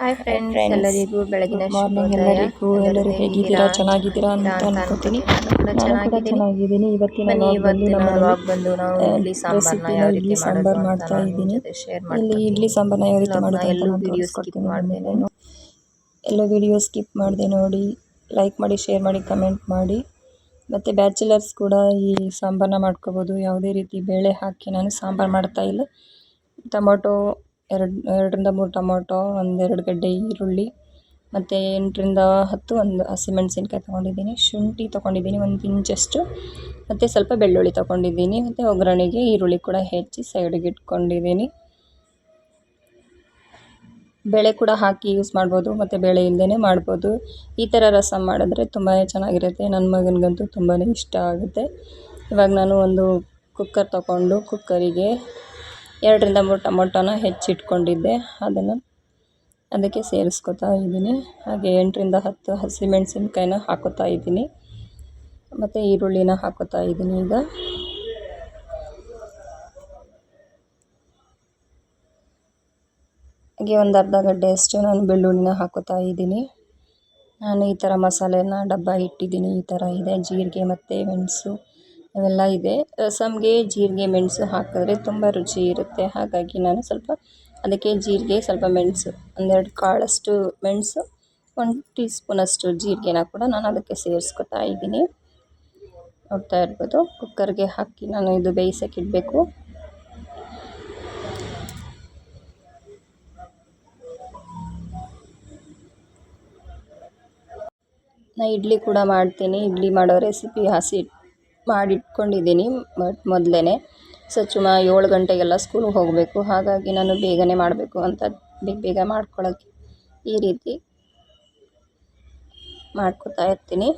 Hi friends ಎಲ್ಲರಿಗೂ ಬೆಳಗಿನ morning. ಎಲ್ಲರಿಗೂ ಎಲ್ಲರೂ ಹೇಗಿದ್ದೀರಾ? ಚೆನ್ನಾಗಿದ್ದೀರಾ ಅಂತ ಅನ್ಕೋತೀನಿ. ಚೆನ್ನಾಗಿದ್ದೀನಿ. ಇವತ್ತಿನ ಇವತ್ತು ನಮ್ಮ ಬಂದು ನಾವು ಇಡ್ಲಿ ಸಾಂಬಾರ್ನ ಸಾಂಬಾರ್ ಮಾಡ್ತಾ ಇದ್ದೀನಿ. ಇಲ್ಲಿ. ಇಡ್ಲಿ ಸಾಂಬಾರ್ನ ಯಾವ ರೀತಿ vlog ನ ಮಾಡೋದು ಕೊಡ್ತೀನಿ ಎಲ್ಲೂ ಎಲ್ಲ ವಿಡಿಯೋ ಸ್ಕಿಪ್ ಮಾಡಿದೆ ನೋಡಿ ಲೈಕ್ ಮಾಡಿ ಶೇರ್ ಮಾಡಿ ಕಮೆಂಟ್ ಮಾಡಿ. ಮತ್ತು ಬ್ಯಾಚುಲರ್ಸ್ ಕೂಡ ಈ ಸಾಂಬಾರನ್ನ ಮಾಡ್ಕೋಬೋದು. ಯಾವುದೇ ರೀತಿ ಬೇಳೆ ಹಾಕಿ ನಾನು ಸಾಂಬಾರು ಮಾಡ್ತಾ ಇಲ್ಲ. ಟೊಮೊಟೊ ಎರಡು, ಎರಡರಿಂದ ಮೂರು ಟೊಮೊಟೊ, ಒಂದೆರಡು ಗಡ್ಡೆ ಈರುಳ್ಳಿ, ಮತ್ತು ಎಂಟರಿಂದ ಹತ್ತು ಒಂದು ಹಸಿಮೆಣ್ಸಿನ್ಕಾಯಿ ತೊಗೊಂಡಿದ್ದೀನಿ. ಶುಂಠಿ ತೊಗೊಂಡಿದ್ದೀನಿ ಒಂದು ಪಿಂಚಷ್ಟು. ಮತ್ತು ಸ್ವಲ್ಪ ಬೆಳ್ಳುಳ್ಳಿ ತೊಗೊಂಡಿದ್ದೀನಿ. ಮತ್ತು ಒಗ್ಗರಣೆಗೆ ಈರುಳ್ಳಿ ಕೂಡ ಹೆಚ್ಚಿ ಸೈಡಿಗೆ ಇಟ್ಕೊಂಡಿದ್ದೀನಿ. ಬೇಳೆ ಕೂಡ ಹಾಕಿ ಯೂಸ್ ಮಾಡ್ಬೋದು. ಮತ್ತು ಬೇಳೆ ಇಲ್ಲದೇ ಮಾಡ್ಬೋದು. ಈ ಥರ ರಸಮ್ ಮಾಡಿದ್ರೆ ತುಂಬಾ ಚೆನ್ನಾಗಿರುತ್ತೆ. ನನ್ನ ಮಗನಿಗಂತೂ ತುಂಬಾ ಇಷ್ಟ ಆಗುತ್ತೆ. ಇವಾಗ ನಾನು ಒಂದು ಕುಕ್ಕರ್ ತೊಗೊಂಡು ಕುಕ್ಕರಿಗೆ ಎರಡರಿಂದ ಮೂರು ಟೊಮೊಟೊನ ಹೆಚ್ಚಿಟ್ಕೊಂಡಿದ್ದೆ. ಅದನ್ನು ಅದಕ್ಕೆ ಸೇರಿಸ್ಕೊತಾ ಇದ್ದೀನಿ. ಹಾಗೆ ಎಂಟರಿಂದ ಹತ್ತು ಹಸಿಮೆಣಸಿನ್ಕಾಯಿನ ಹಾಕೋತಾ ಇದ್ದೀನಿ. ಮತ್ತು ಈರುಳ್ಳಿನ ಹಾಕೋತಾ ಇದ್ದೀನಿ ಈಗ. ಹಾಗೆ ಒಂದು ಅರ್ಧ ಗಡ್ಡೆಯಷ್ಟು ನಾನು ಬೆಳ್ಳುಳ್ಳಿನ ಹಾಕೋತಾ ಇದ್ದೀನಿ. ನಾನು ಈ ಥರ ಮಸಾಲೆನ ಡಬ್ಬ ಇಟ್ಟಿದ್ದೀನಿ. ಈ ಥರ ಇದೆ. ಜೀರಿಗೆ ಮತ್ತು ಮೆಣಸು. ಅವೆಲ್ಲ ಇದೆ. ರಸಮ್ಗೆ ಜೀರಿಗೆ, ಮೆಣಸು ಹಾಕಿದ್ರೆ ತುಂಬ ರುಚಿ ಇರುತ್ತೆ. ಹಾಗಾಗಿ ನಾನು ಸ್ವಲ್ಪ ಅದಕ್ಕೆ ಜೀರಿಗೆ, ಸ್ವಲ್ಪ ಮೆಣಸು, ಒಂದೆರಡು ಕಾಳಷ್ಟು ಮೆಣಸು, ಒಂದು ಟೀ ಸ್ಪೂನಷ್ಟು ಜೀರಿಗೆನ ಕೂಡ ನಾನು ಅದಕ್ಕೆ ಸೇರಿಸ್ಕೊತಾ ಇದ್ದೀನಿ. ನೋಡ್ತಾ ಇರ್ಬೋದು. ಕುಕ್ಕರ್ಗೆ ಹಾಕಿ ನಾನು ಇದು ಬೇಯಿಸೋಕೆ ಇಡಬೇಕು. ನಾ ಇಡ್ಲಿ ಕೂಡ ಮಾಡ್ತೀನಿ. ಇಡ್ಲಿ ಮಾಡೋ ರೆಸಿಪಿ ಹಸಿ ಮಾಡಿಟ್ಕೊಂಡಿದ್ದೀನಿ ಬಟ್ ಮೊದಲೇ ಸಚುಮ ಏಳು ಗಂಟೆಗೆಲ್ಲ ಸ್ಕೂಲ್ಗೆ ಹೋಗಬೇಕು. ಹಾಗಾಗಿ ನಾನು ಬೇಗನೆ ಮಾಡಬೇಕು ಅಂತ ಬೇಗ ಬೇಗ ಮಾಡ್ಕೊಳ್ಳೋಕ್ಕೆ ಈ ರೀತಿ ಮಾಡ್ಕೊತಾ ಇರ್ತೀನಿ.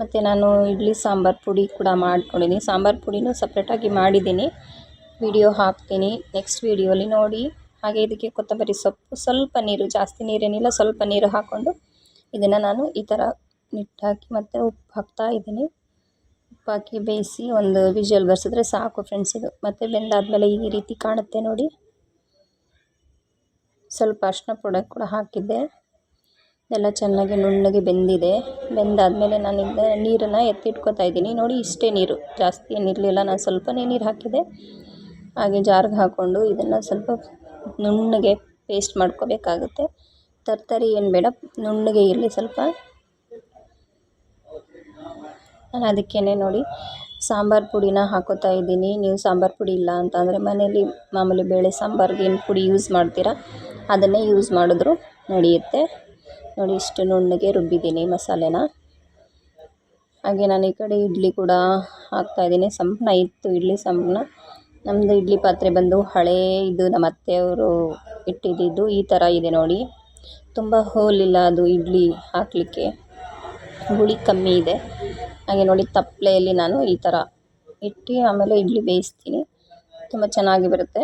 ಮತ್ತು ನಾನು ಇಡ್ಲಿ, ಸಾಂಬಾರು ಪುಡಿ ಕೂಡ ಮಾಡ್ಕೊಂಡಿದ್ದೀನಿ. ಸಾಂಬಾರು ಪುಡಿನೂ ಸಪ್ರೇಟಾಗಿ ಮಾಡಿದ್ದೀನಿ. ವಿಡಿಯೋ ಹಾಕ್ತೀನಿ. ನೆಕ್ಸ್ಟ್ ವಿಡಿಯೋಲಿ ನೋಡಿ. ಹಾಗೆ ಇದಕ್ಕೆ ಕೊತ್ತಂಬರಿ ಸೊಪ್ಪು, ಸ್ವಲ್ಪ ನೀರು, ಜಾಸ್ತಿ ನೀರೇನಿಲ್ಲ, ಸ್ವಲ್ಪ ನೀರು ಹಾಕ್ಕೊಂಡು ಇದನ್ನು ನಾನು ಈ ಥರ ನಿಟ್ಟಾಕಿ ಮತ್ತು ಉಪ್ಪು ಹಾಕ್ತಾ ಇದ್ದೀನಿ. ಉಪ್ಪು ಹಾಕಿ ಬೇಯಿಸಿ ಒಂದು ವಿಜುವಲ್ ಬರ್ಸಿದ್ರೆ ಸಾಕು ಫ್ರೆಂಡ್ಸ್ ಇದು. ಮತ್ತು ಬೆಂದಾದಮೇಲೆ ಈ ರೀತಿ ಕಾಣುತ್ತೆ ನೋಡಿ. ಸ್ವಲ್ಪ ಅರ್ಶಿನ ಪುಡ ಕೂಡ ಹಾಕಿದ್ದೆ. ಎಲ್ಲ ಚೆನ್ನಾಗಿ ನುಣ್ಣಗೆ ಬೆಂದಿದೆ. ಬೆಂದಾದಮೇಲೆ ನಾನು ಇದ್ದ ನೀರನ್ನು ಎತ್ತಿಟ್ಕೊತಾ ಇದ್ದೀನಿ. ನೋಡಿ ಇಷ್ಟೇ ನೀರು. ಜಾಸ್ತಿ ಏನಿರಲಿಲ್ಲ ನಾನು ಸ್ವಲ್ಪನೇ ನೀರು ಹಾಕಿದೆ ಹಾಗೆ ಜಾರ್ಗೆ ಹಾಕ್ಕೊಂಡು ಇದನ್ನು ಸ್ವಲ್ಪ ನುಣ್ಣಗೆ ಪೇಸ್ಟ್ ಮಾಡ್ಕೋಬೇಕಾಗುತ್ತೆ. ತರ್ತರಿ ಏನು ಬೇಡ. ನುಣ್ಣಗೆ ಇರಲಿ ಸ್ವಲ್ಪ. ನಾನು ಅದಕ್ಕೇ ನೋಡಿ ಸಾಂಬಾರು ಪುಡಿನ ಹಾಕೋತಾ ಇದ್ದೀನಿ. ನೀವು ಸಾಂಬಾರು ಪುಡಿ ಇಲ್ಲ ಅಂತಂದರೆ ಮನೇಲಿ ಮಾಮೂಲಿ ಬೇಳೆ ಸಾಂಬಾರ್ಗೆ ಏನು ಪುಡಿ ಯೂಸ್ ಮಾಡ್ತೀರಾ? ಅದನ್ನೇ ಯೂಸ್ ಮಾಡಿದ್ರು ನಡೆಯುತ್ತೆ. ನೋಡಿ ಇಷ್ಟು ನುಣ್ಣಗೆ ರುಬ್ಬಿದ್ದೀನಿ ಮಸಾಲೆನ. ಹಾಗೆ ನಾನು ಈ ಕಡೆ ಇಡ್ಲಿ ಕೂಡ ಹಾಕ್ತಾಯಿದ್ದೀನಿ ಸಂಪಣ ಇತ್ತು ಇಡ್ಲಿ ಸಂಪಣ ನಮ್ಮದು ಇಡ್ಲಿ ಪಾತ್ರೆ ಬಂದು ಹಳೇ ಇದು ನಮ್ಮ ಅತ್ತೆಯವರು ಇಟ್ಟಿದ್ದು ಈ ಥರ ಇದೆ ನೋಡಿ. ತುಂಬ ಹೋಲಿಲ್ಲ ಅದು ಇಡ್ಲಿ ಹಾಕಲಿಕ್ಕೆ. ಹುಳಿ ಕಮ್ಮಿ ಇದೆ. ಹಾಗೆ ನೋಡಿ ತಪ್ಪಲೆಯಲ್ಲಿ ನಾನು ಈ ಥರ ಇಟ್ಟು ಆಮೇಲೆ ಇಡ್ಲಿ ಬೇಯಿಸ್ತೀನಿ. ತುಂಬ ಚೆನ್ನಾಗಿ ಬರುತ್ತೆ.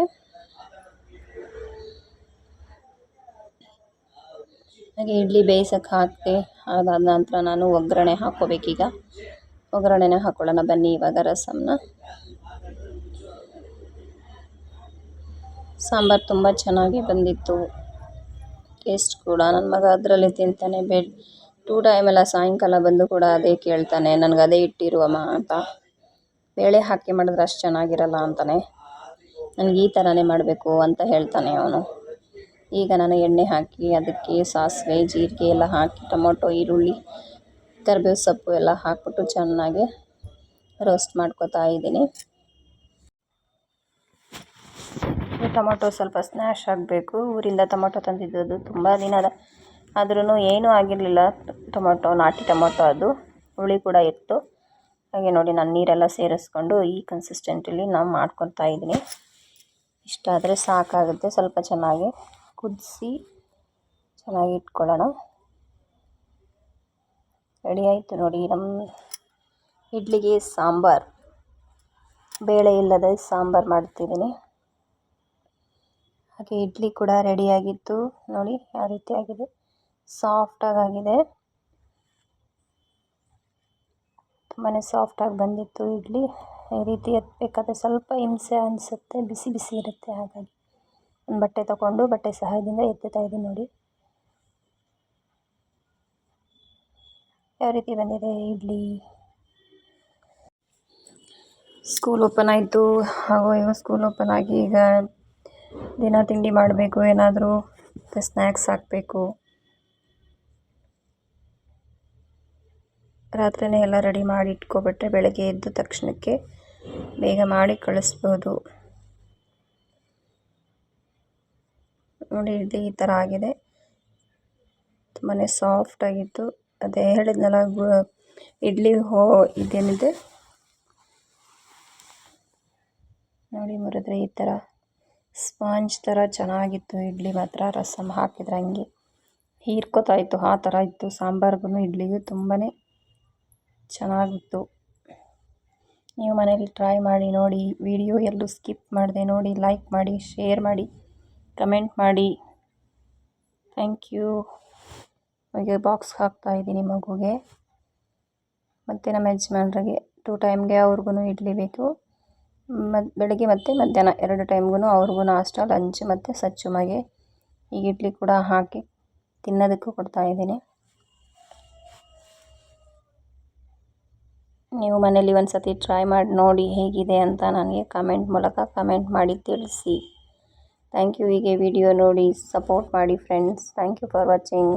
ಹಾಗೆ ಇಡ್ಲಿ ಬೇಯಿಸೋಕೆ ಹಾಕಿ ಅದಾದ ನಂತರ ನಾನು ಒಗ್ಗರಣೆ ಹಾಕ್ಕೋಬೇಕೀಗ. ಒಗ್ಗರಣೆನ ಹಾಕ್ಕೊಳ್ಳೋಣ ಬನ್ನಿ ಇವಾಗ ರಸಮ್ನ. ಸಾಂಬಾರು ತುಂಬ ಚೆನ್ನಾಗಿ ಬಂದಿತ್ತು. ಟೇಸ್ಟ್ ಕೂಡ. ನನ್ನ ಮಗ ಅದರಲ್ಲಿ ತಿಂತಾನೆ. ಬೆಡ್ ಟೂ ಟೈಮೆಲ್ಲ ಸಾಯಂಕಾಲ ಬಂದು ಕೂಡ ಅದೇ ಕೇಳ್ತಾನೆ, ನನಗೆ ಅದೇ ಇಟ್ಟಿರುವಮ್ಮ ಅಂತ. ಬೇಳೆ ಹಾಕಿ ಮಾಡಿದ್ರೆ ಅಷ್ಟು ಚೆನ್ನಾಗಿರಲ್ಲ ಅಂತಾನೆ. ನನಗೆ ಈ ಥರನೇ ಮಾಡಬೇಕು ಅಂತ ಹೇಳ್ತಾನೆ ಅವನು. ಈಗ ನಾನು ಎಣ್ಣೆ ಹಾಕಿ, ಅದಕ್ಕೆ ಸಾಸಿವೆ, ಜೀರಿಗೆ ಎಲ್ಲ ಹಾಕಿ, ಟೊಮೊಟೊ, ಈರುಳ್ಳಿ, ಕರಿಬೇವು ಸೊಪ್ಪು ಎಲ್ಲ ಹಾಕ್ಬಿಟ್ಟು ಚೆನ್ನಾಗಿ ರೋಸ್ಟ್ ಮಾಡ್ಕೋತಾ ಇದ್ದೀನಿ. ಟೊಮೊಟೊ ಸ್ವಲ್ಪ ಸ್ನ್ಯಾಶ್ ಆಗಬೇಕು. ಊರಿಂದ ಟೊಮೊಟೊ ತಂದಿದ್ದದು ತುಂಬ ದಿನದ ಆದ್ರೂ ಏನೂ ಆಗಿರಲಿಲ್ಲ. ಟೊಮೊಟೊ, ನಾಟಿ ಟೊಮೊಟೊ ಅದು. ಹುಳಿ ಕೂಡ ಇತ್ತು. ಹಾಗೆ ನೋಡಿ ನಾನು ನೀರೆಲ್ಲ ಸೇರಿಸ್ಕೊಂಡು ಈ ಕನ್ಸಿಸ್ಟೆಂಟಲ್ಲಿ ನಾನು ಮಾಡ್ಕೊತಾ ಇದ್ದೀನಿ. ಇಷ್ಟಾದರೆ ಸಾಕಾಗುತ್ತೆ. ಸ್ವಲ್ಪ ಚೆನ್ನಾಗಿ ಕುದಿಸಿ ಚೆನ್ನಾಗಿ ಇಟ್ಕೊಳ್ಳೋಣ. ರೆಡಿ ಆಯಿತು ನೋಡಿ ನಮ್ಮ ಇಡ್ಲಿಗೆ ಸಾಂಬಾರು. ಬೇಳೆ ಇಲ್ಲದೆ ಸಾಂಬಾರು ಮಾಡ್ತಿದ್ದೀನಿ. ಹಾಗೆ ಇಡ್ಲಿ ಕೂಡ ರೆಡಿಯಾಗಿತ್ತು ನೋಡಿ ಯಾವ ರೀತಿ ಆಗಿದೆ. ಸಾಫ್ಟಾಗಿ ಆಗಿದೆ ತುಂಬಾ ಸಾಫ್ಟಾಗಿ ಬಂದಿತ್ತು ಇಡ್ಲಿ. ಈ ರೀತಿ ಎತ್ತಬೇಕಾದ್ರೆ ಸ್ವಲ್ಪ ಹಿಂಸೆ ಅನಿಸುತ್ತೆ, ಬಿಸಿ ಬಿಸಿ ಇರುತ್ತೆ ಹಾಗಾಗಿ. ಒಂದು ಬಟ್ಟೆ ತಗೊಂಡು ಬಟ್ಟೆ ಸಹಾಯದಿಂದ ಎತ್ತುತ್ತಾ ಇದ್ದೀನಿ ನೋಡಿ. ಯಾವ ರೀತಿ ಬಂದಿದೆ ಇಡ್ಲಿ? ಸ್ಕೂಲ್ ಓಪನ್ ಆಯಿತು. ಹಾಗೂ ಈಗ ಸ್ಕೂಲ್ ಓಪನ್ ಆಗಿ ಈಗ ದಿನ ತಿಂಡಿ ಮಾಡಬೇಕು, ಏನಾದರೂ ಮತ್ತು ಸ್ನ್ಯಾಕ್ಸ್ ಹಾಕಬೇಕು. ರಾತ್ರಿನೇ ಎಲ್ಲ ರೆಡಿ ಮಾಡಿ ಇಟ್ಕೊಬಿಟ್ರೆ ಬೆಳಗ್ಗೆ ಎದ್ದ ತಕ್ಷಣಕ್ಕೆ ಬೇಗ ಮಾಡಿ ಕಳಿಸ್ಬೋದು. ನೋಡಿ ಇಡ್ಲಿ ಈ ಥರ ಆಗಿದೆ. ತುಂಬಾ ಸಾಫ್ಟಾಗಿತ್ತು ಅದೇ ಹೇಳಿದ್ನಲ್ಲ ಇಡ್ಲಿ ಹೋ, ಇದೇನಿದೆ? ನೋಡಿ ಮುರಿದ್ರೆ, ಈ ಥರ ಸ್ಪಾಂಜ್ ಥರ ಚೆನ್ನಾಗಿತ್ತು ಇಡ್ಲಿ ಮಾತ್ರ. ರಸಮ್ ಹಾಕಿದ್ರೆ ಹಂಗೆ ಹೀರ್ಕೋತಾಯಿತ್ತು ಆ ಥರ ಇತ್ತು. ಸಾಂಬಾರ್ಗೂ ಇಡ್ಲಿಗೂ ತುಂಬಾ ಚೆನ್ನಾಗಿತ್ತು. ನೀವು ಮನೇಲಿ ಟ್ರೈ ಮಾಡಿ ನೋಡಿ ವಿಡಿಯೋ ಎಲ್ಲೂ ಸ್ಕಿಪ್ ಮಾಡಿದೆ ನೋಡಿ ಲೈಕ್ ಮಾಡಿ ಶೇರ್ ಮಾಡಿ ಕಮೆಂಟ್ ಮಾಡಿ. ಥ್ಯಾಂಕ್ ಯು ಹಾಗೆ ಬಾಕ್ಸ್ ಹಾಕ್ತಾ ಇದ್ದೀನಿ ಮಗುಗೆ. ಮತ್ತು ನಮ್ಮ ಯಜಮಾನ್ರಿಗೆ ಟೂ ಟೈಮ್ಗೆ ಅವ್ರಿಗೂ ಇಡ್ಲಿ ಬೇಕು. ಮತ್ತು ಬೆಳಗ್ಗೆ ಮತ್ತು ಮಧ್ಯಾಹ್ನ ಎರಡು ಟೈಮ್ಗೂ ಅವ್ರಿಗೂ ನಾಷ್ಟ ಲಂಚ್ ಮತ್ತು ಸಚ್ಚುಮಗೆ. ಈಗ ಇಡ್ಲಿ ಕೂಡ ಹಾಕಿ ತಿನ್ನೋದಕ್ಕೂ ಕೊಡ್ತಾಯಿದ್ದೀನಿ ನೀವು ಮನೇಲಿ ಒಂದು ಸತಿ ಟ್ರೈ ಮಾಡಿ ನೋಡಿ ಹೇಗಿದೆ ಅಂತ ನನಗೆ ಕಮೆಂಟ್ ಮೂಲಕ ಕಮೆಂಟ್ ಮಾಡಿ ತಿಳಿಸಿ. ಥ್ಯಾಂಕ್ ಯು ಹೀಗೆ ವಿಡಿಯೋ ನೋಡಿ ಸಪೋರ್ಟ್ ಮಾಡಿ friends thank you for watching